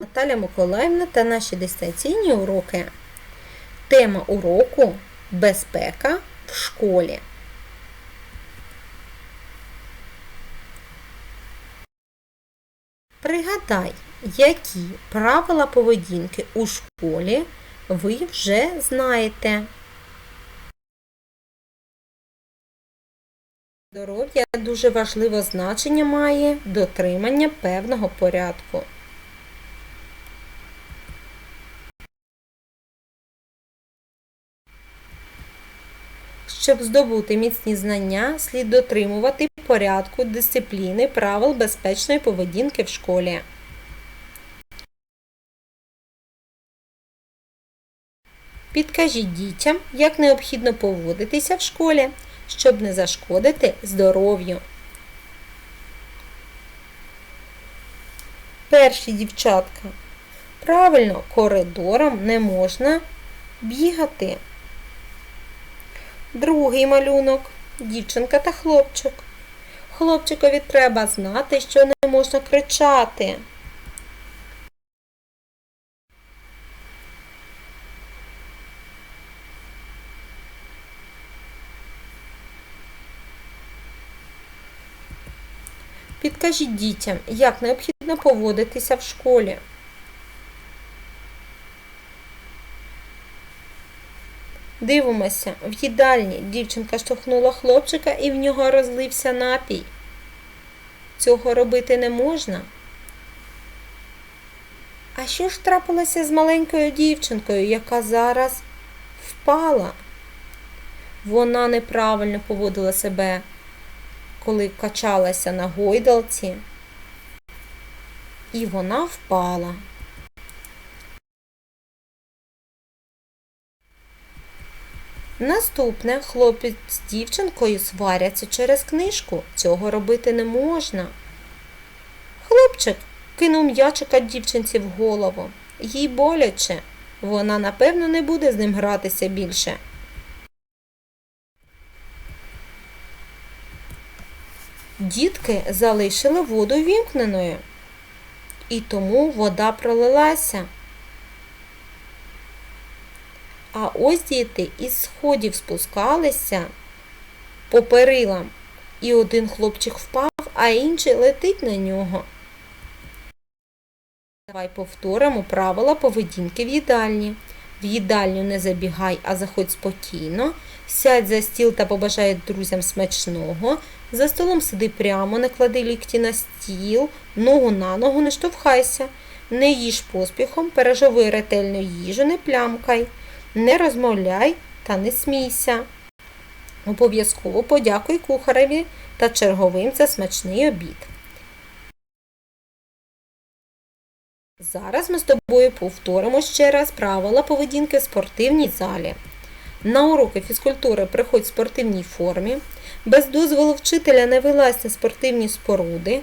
Наталя Миколаївна та наші дистанційні уроки. Тема уроку Безпека в школі. Пригадай, які правила поведінки у школі ви вже знаєте. Здоров'я дуже важливе значення має дотримання певного порядку. Щоб здобути міцні знання, слід дотримувати порядку, дисципліни, правил безпечної поведінки в школі. Підкажіть дітям, як необхідно поводитися в школі, щоб не зашкодити здоров'ю. Перші дівчатка. Правильно, коридором не можна бігати. Другий малюнок дівчинка та хлопчик. Хлопчикові треба знати, що не можна кричати. Підкажіть дітям, як необхідно поводитися в школі. Дивимося, в їдальні дівчинка штовхнула хлопчика і в нього розлився напій. Цього робити не можна. А що ж трапилося з маленькою дівчинкою, яка зараз впала? Вона неправильно поводила себе, коли качалася на гойдалці, і вона впала. Наступне хлопець з дівчинкою сваряться через книжку. Цього робити не можна. Хлопчик кинув м'ячика дівчинці в голову. Їй боляче. Вона, напевно, не буде з ним гратися більше. Дітки залишили воду вімкненою, і тому вода пролилася. А ось діти із сходів спускалися по перилам, і один хлопчик впав, а інший летить на нього. Давай повторимо правила поведінки в їдальні. В їдальню не забігай, а заходь спокійно. Сядь за стіл та побажай друзям смачного. За столом сиди прямо, не клади лікті на стіл, ногу на ногу не штовхайся. Не їж поспіхом, пережови ретельну їжу, не плямкай. Не розмовляй та не смійся. Обов'язково подякуй кухареві та черговим за смачний обід. Зараз ми з тобою повторимо ще раз правила поведінки в спортивній залі. На уроки фізкультури приходь в спортивній формі. Без дозволу вчителя не вилазь на спортивні споруди.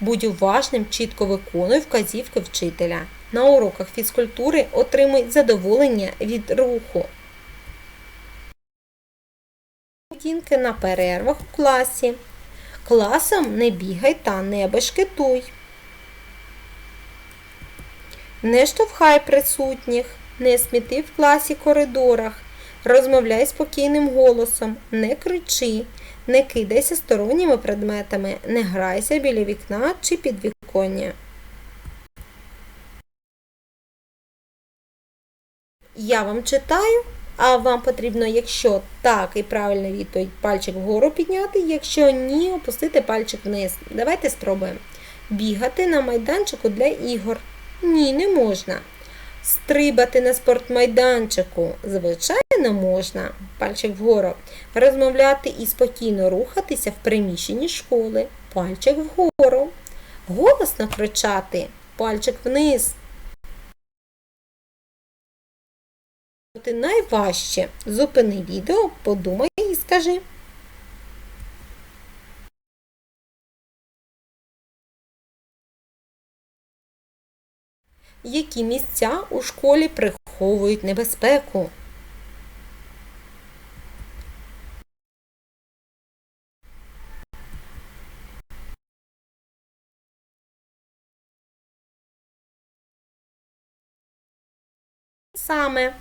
Будь уважним, чітко виконуй вказівки вчителя. На уроках фізкультури отримуй задоволення від руху. Поведінки на перервах у класі. Класом не бігай та не бешкетуй. Не штовхай присутніх, не сміти в класі коридорах, розмовляй спокійним голосом, не кричи, не кидайся сторонніми предметами, не грайся біля вікна чи підвіконня. Я вам читаю, а вам потрібно, якщо так і правильна відповідь, пальчик вгору підняти, якщо ні, опустити пальчик вниз. Давайте спробуємо. Бігати на майданчику для ігор. Ні, не можна. Стрибати на спортмайданчику. Звичайно, можна. Пальчик вгору. Розмовляти і спокійно рухатися в приміщенні школи. Пальчик вгору. Голосно кричати. Пальчик вниз. Найважче. Зупини відео, подумай і скажи. Які місця у школі приховують небезпеку? Саме